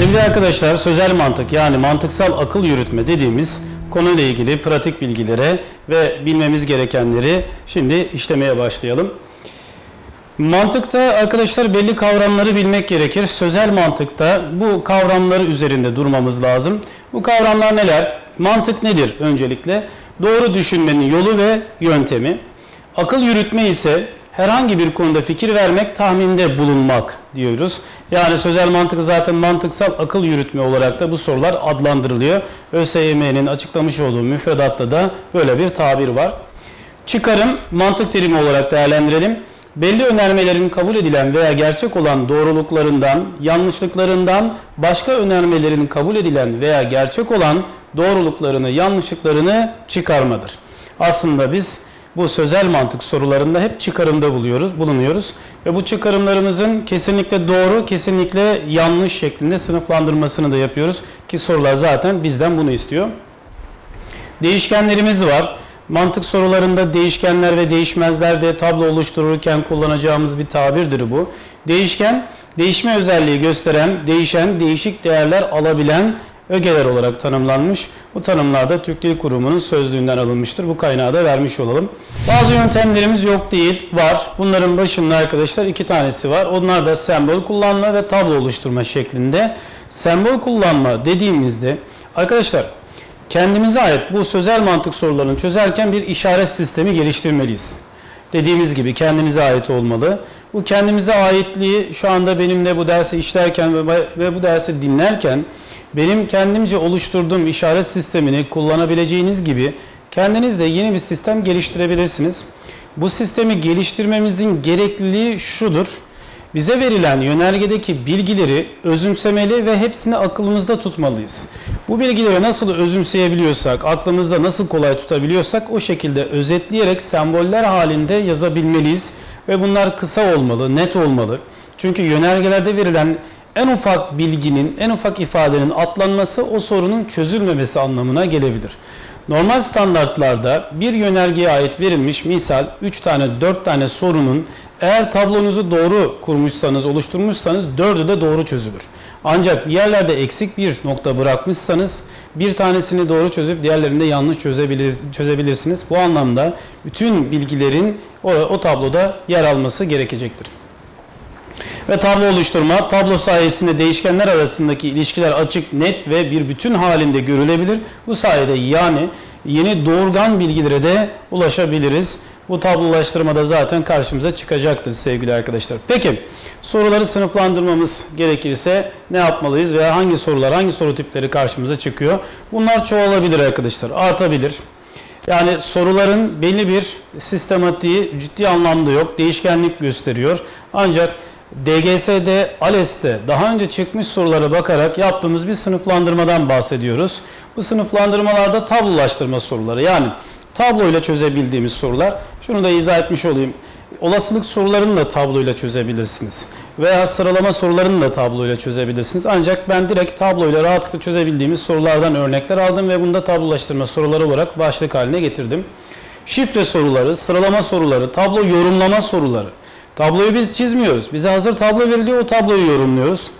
Sevgili arkadaşlar, sözel mantık yani mantıksal akıl yürütme dediğimiz konuyla ilgili pratik bilgilere ve bilmemiz gerekenleri şimdi işlemeye başlayalım. Mantıkta arkadaşlar belli kavramları bilmek gerekir. Sözel mantıkta bu kavramları üzerinde durmamız lazım. Bu kavramlar neler? Mantık nedir öncelikle? Doğru düşünmenin yolu ve yöntemi. Akıl yürütme ise herhangi bir konuda fikir vermek, tahminde bulunmak diyoruz. Yani sözel mantık zaten mantıksal akıl yürütme olarak da bu sorular adlandırılıyor. ÖSYM'nin açıklamış olduğu müfredatta da böyle bir tabir var. Çıkarım mantık terimi olarak değerlendirelim. Belli önermelerin kabul edilen veya gerçek olan doğruluklarından, yanlışlıklarından başka önermelerin kabul edilen veya gerçek olan doğruluklarını, yanlışlıklarını çıkarmadır. Aslında biz bu sözel mantık sorularında hep çıkarımda buluyoruz, bulunuyoruz ve bu çıkarımlarımızın kesinlikle doğru, kesinlikle yanlış şeklinde sınıflandırmasını da yapıyoruz ki sorular zaten bizden bunu istiyor. Değişkenlerimiz var. Mantık sorularında değişkenler ve değişmezler de tablo oluştururken kullanacağımız bir tabirdir bu. Değişken, değişme özelliği gösteren, değişen, değişik değerler alabilen ögeler olarak tanımlanmış. Bu tanımlar da Türk Dil Kurumu'nun sözlüğünden alınmıştır. Bu kaynağı da vermiş olalım. Bazı yöntemlerimiz yok değil, var. Bunların başında arkadaşlar iki tanesi var. Onlar da sembol kullanma ve tablo oluşturma şeklinde. Sembol kullanma dediğimizde arkadaşlar kendimize ait bu sözel mantık sorularını çözerken bir işaret sistemi geliştirmeliyiz. Dediğimiz gibi kendimize ait olmalı. Bu kendimize aitliği şu anda benimle bu dersi işlerken ve, bu dersi dinlerken benim kendimce oluşturduğum işaret sistemini kullanabileceğiniz gibi kendiniz de yeni bir sistem geliştirebilirsiniz. Bu sistemi geliştirmemizin gerekliliği şudur. Bize verilen yönergedeki bilgileri özümsemeli ve hepsini aklımızda tutmalıyız. Bu bilgileri nasıl özümseyebiliyorsak, aklımızda nasıl kolay tutabiliyorsak o şekilde özetleyerek semboller halinde yazabilmeliyiz. Ve bunlar kısa olmalı, net olmalı. Çünkü yönergelerde verilen en ufak bilginin, en ufak ifadenin atlanması o sorunun çözülmemesi anlamına gelebilir. Normal standartlarda bir yönergeye ait verilmiş misal 3 tane 4 tane sorunun eğer tablonuzu doğru kurmuşsanız, oluşturmuşsanız 4'ü de doğru çözülür. Ancak yerlerde eksik bir nokta bırakmışsanız bir tanesini doğru çözüp diğerlerini de yanlış çözebilir, çözebilirsiniz. Bu anlamda bütün bilgilerin o, o tabloda yer alması gerekecektir. Ve tablo oluşturma, tablo sayesinde değişkenler arasındaki ilişkiler açık, net ve bir bütün halinde görülebilir. Bu sayede yani yeni doğurgan bilgilere de ulaşabiliriz. Bu tablolaştırmada zaten karşımıza çıkacaktır sevgili arkadaşlar. Peki soruları sınıflandırmamız gerekirse ne yapmalıyız veya hangi sorular, hangi soru tipleri karşımıza çıkıyor? Bunlar çoğalabilir arkadaşlar, artabilir. Yani soruların belli bir sistematiği ciddi anlamda yok, değişkenlik gösteriyor. Ancak DGS'de, ALES'te daha önce çıkmış sorulara bakarak yaptığımız bir sınıflandırmadan bahsediyoruz. Bu sınıflandırmalarda tablolaştırma soruları yani tabloyla çözebildiğimiz sorular. Şunu da izah etmiş olayım. Olasılık sorularını da tabloyla çözebilirsiniz. Veya sıralama sorularını da tabloyla çözebilirsiniz. Ancak ben direkt tabloyla rahatlıkla çözebildiğimiz sorulardan örnekler aldım ve bunu da tablolaştırma soruları olarak başlık haline getirdim. Şifre soruları, sıralama soruları, tablo yorumlama soruları. Tabloyu biz çizmiyoruz. Bize hazır tablo veriliyor, o tabloyu yorumluyoruz.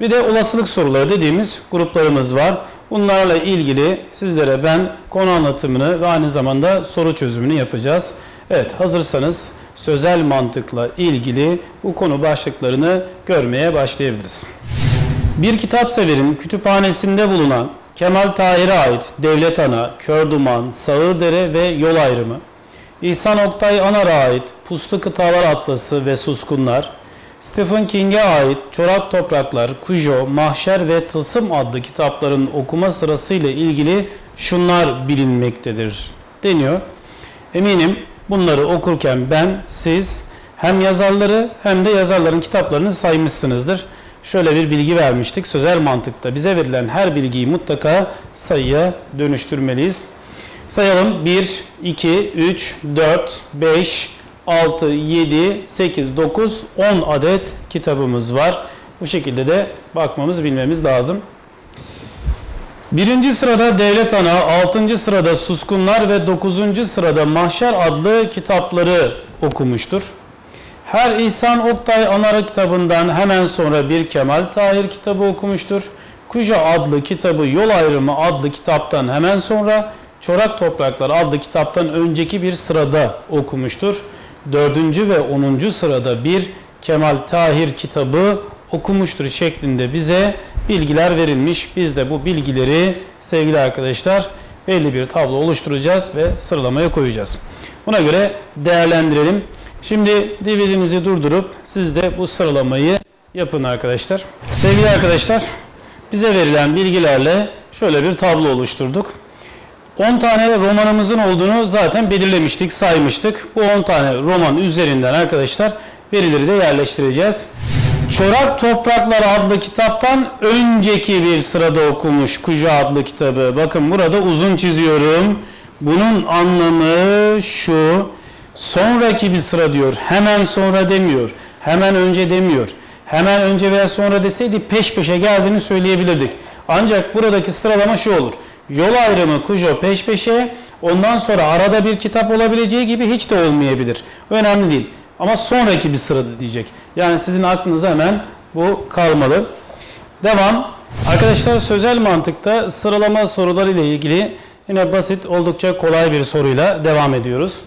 Bir de olasılık soruları dediğimiz gruplarımız var. Bunlarla ilgili sizlere ben konu anlatımını ve aynı zamanda soru çözümünü yapacağız. Evet hazırsanız sözel mantıkla ilgili bu konu başlıklarını görmeye başlayabiliriz. Bir kitap severin kütüphanesinde bulunan Kemal Tahir'e ait Devlet Ana, Kör Duman, Sağırdere ve Yol Ayrımı, İhsan Oktay Anar'a ait Puslu Kıtalar Atlası ve Suskunlar, Stephen King'e ait Çorak Topraklar, Kujo, Mahşer ve Tılsım adlı kitapların okuma sırasıyla ilgili şunlar bilinmektedir deniyor. Eminim bunları okurken ben, siz hem yazarları hem de yazarların kitaplarını saymışsınızdır. Şöyle bir bilgi vermiştik. Sözel mantıkta bize verilen her bilgiyi mutlaka sayıya dönüştürmeliyiz. Sayalım 1, 2, 3, 4, 5, 6, 7, 8, 9, 10 adet kitabımız var. Bu şekilde de bakmamız, bilmemiz lazım. Birinci sırada Devlet Ana, altıncı sırada Suskunlar ve dokuzuncu sırada Mahşer adlı kitapları okumuştur. Her İhsan Oktay Anara kitabından hemen sonra bir Kemal Tahir kitabı okumuştur. Kuja adlı kitabı Yol Ayrımı adlı kitaptan hemen sonra Çorak Topraklar adlı kitaptan önceki bir sırada okumuştur. Dördüncü ve onuncu sırada bir Kemal Tahir kitabı okumuştur şeklinde bize bilgiler verilmiş. Biz de bu bilgileri sevgili arkadaşlar belli bir tablo oluşturacağız ve sıralamaya koyacağız. Buna göre değerlendirelim. Şimdi DVD'nizi durdurup siz de bu sıralamayı yapın arkadaşlar. Sevgili arkadaşlar bize verilen bilgilerle şöyle bir tablo oluşturduk. 10 tane romanımızın olduğunu zaten belirlemiştik, saymıştık. Bu 10 tane roman üzerinden arkadaşlar verileri de yerleştireceğiz. Çorak Topraklar adlı kitaptan önceki bir sırada okumuş Kuja adlı kitabı. Bakın burada uzun çiziyorum. Bunun anlamı şu. Sonraki bir sıra diyor. Hemen sonra demiyor. Hemen önce demiyor. Hemen önce veya sonra deseydi peş peşe geldiğini söyleyebilirdik. Ancak buradaki sıralama şu olur. Yol ayrımı Kujo peş peşe ondan sonra arada bir kitap olabileceği gibi hiç de olmayabilir. Önemli değil. Ama sonraki bir sırada diyecek. Yani sizin aklınızda hemen bu kalmalı. Devam. Arkadaşlar sözel mantıkta sıralama soruları ile ilgili yine basit oldukça kolay bir soruyla devam ediyoruz.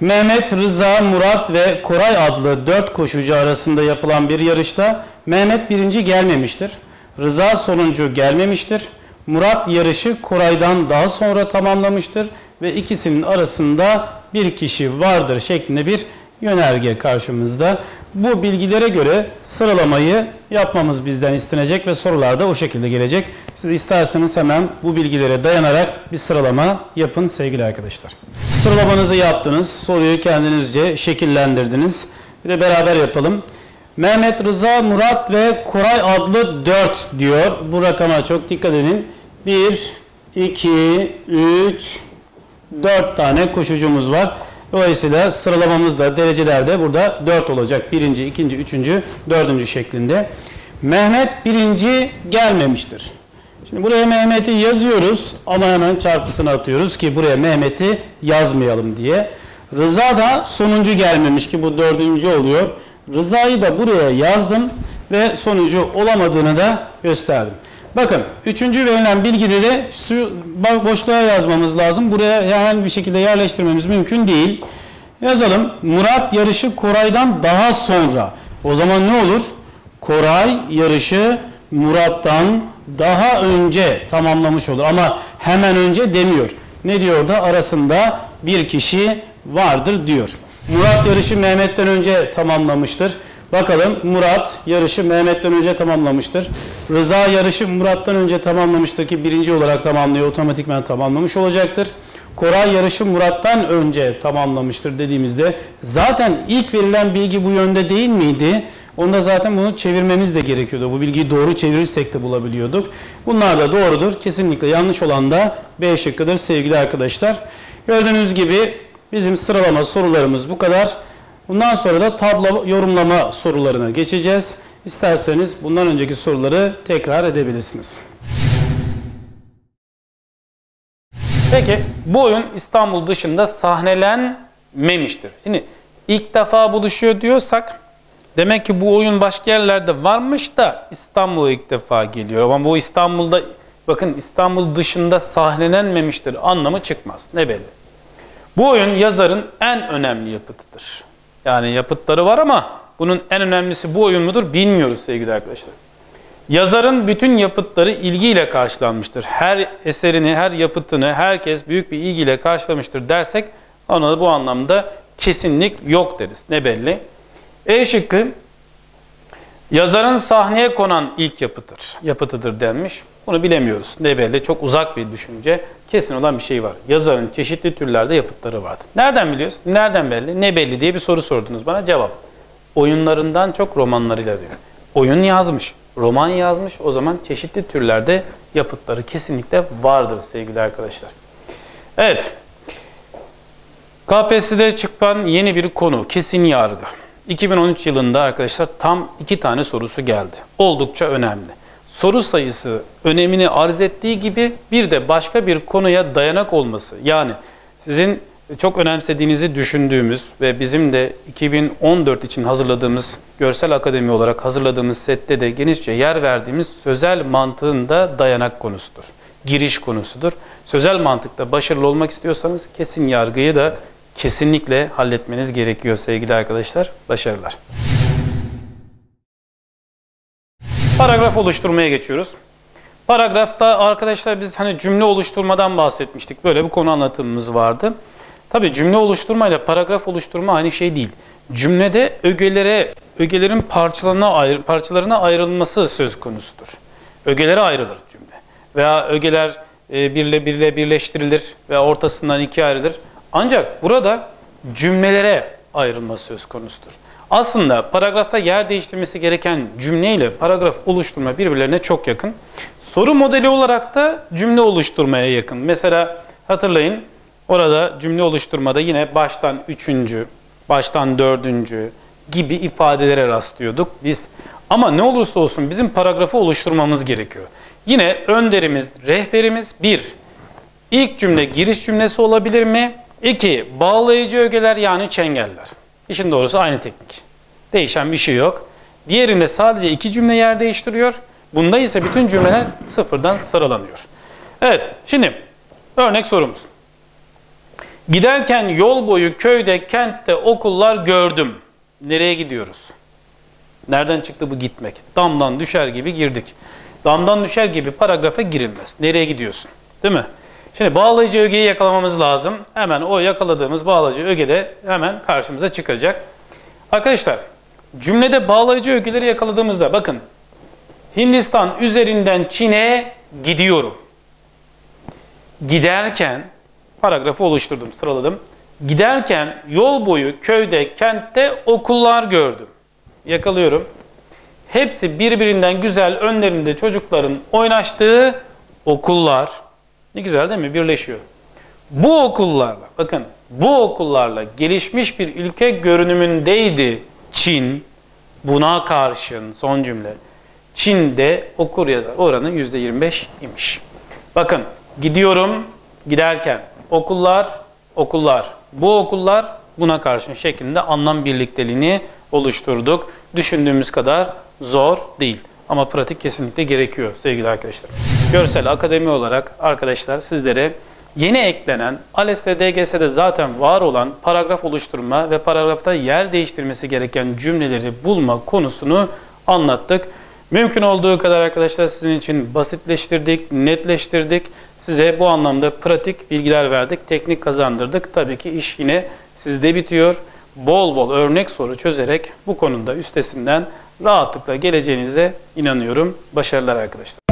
Mehmet, Rıza, Murat ve Koray adlı dört koşucu arasında yapılan bir yarışta Mehmet birinci gelmemiştir. Rıza sonuncu gelmemiştir. Murat yarışı Koray'dan daha sonra tamamlamıştır ve ikisinin arasında bir kişi vardır şeklinde bir yönerge karşımızda. Bu bilgilere göre sıralamayı yapmamız bizden istenecek ve sorular da o şekilde gelecek. Siz isterseniz hemen bu bilgilere dayanarak bir sıralama yapın sevgili arkadaşlar. Sıralamanızı yaptınız, soruyu kendinizce şekillendirdiniz. Bir de beraber yapalım. Mehmet Rıza, Murat ve Koray adlı 4 diyor. Bu rakama çok dikkat edin. 1, 2, 3, 4 tane koşucumuz var. Dolayısıyla sıralamamızda derecelerde burada 4 olacak. Birinci, ikinci, üçüncü, dördüncü şeklinde. Mehmet birinci gelmemiştir. Şimdi buraya Mehmet'i yazıyoruz ama hemen çarpısını atıyoruz ki buraya Mehmet'i yazmayalım diye. Rıza da sonuncu gelmemiş ki bu dördüncü oluyor. Rıza'yı da buraya yazdım ve sonucu olamadığını da gösterdim. Bakın üçüncü verilen bilgileri şu boşluğa yazmamız lazım. Buraya herhangi bir şekilde yerleştirmemiz mümkün değil. Yazalım. Murat yarışı Koray'dan daha sonra. O zaman ne olur? Koray yarışı Murat'tan daha önce tamamlamış olur. Ama hemen önce demiyor. Ne diyor da arasında bir kişi vardır diyor. Murat yarışı Mehmet'ten önce tamamlamıştır. Bakalım Murat yarışı Mehmet'ten önce tamamlamıştır. Rıza yarışı Murat'tan önce tamamlamıştır ki birinci olarak tamamlıyor. Otomatikmen tamamlamış olacaktır. Koray yarışı Murat'tan önce tamamlamıştır dediğimizde zaten ilk verilen bilgi bu yönde değil miydi? Onda zaten bunu çevirmemiz de gerekiyordu. Bu bilgiyi doğru çevirirsek de bulabiliyorduk. Bunlar da doğrudur. Kesinlikle yanlış olan da B şıkkıdır sevgili arkadaşlar. Gördüğünüz gibi bizim sıralama sorularımız bu kadar. Bundan sonra da tablo yorumlama sorularına geçeceğiz. İsterseniz bundan önceki soruları tekrar edebilirsiniz. Peki bu oyun İstanbul dışında sahnelenmemiştir. Şimdi ilk defa buluşuyor diyorsak demek ki bu oyun başka yerlerde varmış da İstanbul'a ilk defa geliyor. Ama bu İstanbul'da bakın İstanbul dışında sahnelenmemiştir anlamı çıkmaz. Ne belli. Bu oyun yazarın en önemli yapıtıdır. Yani yapıtları var ama bunun en önemlisi bu oyun mudur bilmiyoruz sevgili arkadaşlar. Yazarın bütün yapıtları ilgiyle karşılanmıştır. Her eserini, her yapıtını herkes büyük bir ilgiyle karşılamıştır dersek ona da bu anlamda kesinlik yok deriz. Ne belli? E şıkkı yazarın sahneye konan ilk yapıtır, yapıtıdır denmiş. Bunu bilemiyoruz. Ne belli? Çok uzak bir düşünce. Kesin olan bir şey var. Yazarın çeşitli türlerde yapıtları vardı. Nereden biliyoruz? Nereden belli? Ne belli diye bir soru sordunuz bana. Cevap. Oyunlarından çok romanlarıyla diyor. Oyun yazmış, roman yazmış. O zaman çeşitli türlerde yapıtları kesinlikle vardır sevgili arkadaşlar. Evet. KPSS'de çıkan yeni bir konu. Kesin yargı. 2013 yılında arkadaşlar tam iki tane sorusu geldi. Oldukça önemli soru sayısı önemini arz ettiği gibi bir de başka bir konuya dayanak olması. Yani sizin çok önemsediğinizi düşündüğümüz ve bizim de 2014 için hazırladığımız Görsel Akademi olarak hazırladığımız sette de genişçe yer verdiğimiz sözel mantığında dayanak konusudur. Giriş konusudur. Sözel mantıkta başarılı olmak istiyorsanız kesin yargıyı da kesinlikle halletmeniz gerekiyor sevgili arkadaşlar. Başarılar. Paragraf oluşturmaya geçiyoruz. Paragrafta arkadaşlar biz hani cümle oluşturmadan bahsetmiştik. Böyle bir konu anlatımımız vardı. Tabii cümle oluşturma ile paragraf oluşturma aynı şey değil. Cümlede ögelere, ögelerin parçalarına, ayrı, parçalarına ayrılması söz konusudur. Ögelere ayrılır cümle. Veya ögeler e, birle birle birleştirilir veya ortasından ikiye ayrılır. Ancak burada cümlelere ayrılma söz konusudur. Aslında paragrafta yer değiştirmesi gereken cümle ile paragraf oluşturma birbirlerine çok yakın. Soru modeli olarak da cümle oluşturmaya yakın. Mesela hatırlayın orada cümle oluşturmada yine baştan üçüncü, baştan dördüncü gibi ifadelere rastlıyorduk biz. Ama ne olursa olsun bizim paragrafı oluşturmamız gerekiyor. Yine önderimiz, rehberimiz bir, ilk cümle giriş cümlesi olabilir mi? İki, bağlayıcı ögeler yani çengeller. İşin doğrusu aynı teknik. Değişen bir şey yok. Diğerinde sadece iki cümle yer değiştiriyor. Bunda ise bütün cümleler sıfırdan sıralanıyor. Evet, şimdi örnek sorumuz. Giderken yol boyu köyde, kentte okullar gördüm. Nereye gidiyoruz? Nereden çıktı bu gitmek? Damdan düşer gibi girdik. Damdan düşer gibi paragrafa girilmez. Nereye gidiyorsun? Değil mi? Şimdi bağlayıcı ögeyi yakalamamız lazım. Hemen o yakaladığımız bağlayıcı öge de hemen karşımıza çıkacak. Arkadaşlar cümlede bağlayıcı ögeleri yakaladığımızda bakın Hindistan üzerinden Çin'e gidiyorum. Giderken paragrafı oluşturdum, sıraladım. Giderken yol boyu köyde, kentte okullar gördüm. Yakalıyorum. Hepsi birbirinden güzel önlerinde çocukların oynaştığı okullar. Ne güzel değil mi? Birleşiyor. Bu okullarla, bakın bu okullarla gelişmiş bir ülke görünümündeydi Çin. Buna karşın son cümle. Çin'de okur yazar oranı %25 imiş. Bakın gidiyorum giderken okullar okullar bu okullar buna karşın şeklinde anlam birlikteliğini oluşturduk. Düşündüğümüz kadar zor değil. Ama pratik kesinlikle gerekiyor sevgili arkadaşlar. Görsel Akademi olarak arkadaşlar sizlere yeni eklenen ALES'te DGS'de zaten var olan paragraf oluşturma ve paragrafta yer değiştirmesi gereken cümleleri bulma konusunu anlattık. Mümkün olduğu kadar arkadaşlar sizin için basitleştirdik, netleştirdik. Size bu anlamda pratik bilgiler verdik, teknik kazandırdık. Tabii ki iş yine sizde bitiyor. Bol bol örnek soru çözerek bu konuda üstesinden rahatlıkla geleceğinize inanıyorum. Başarılar arkadaşlar.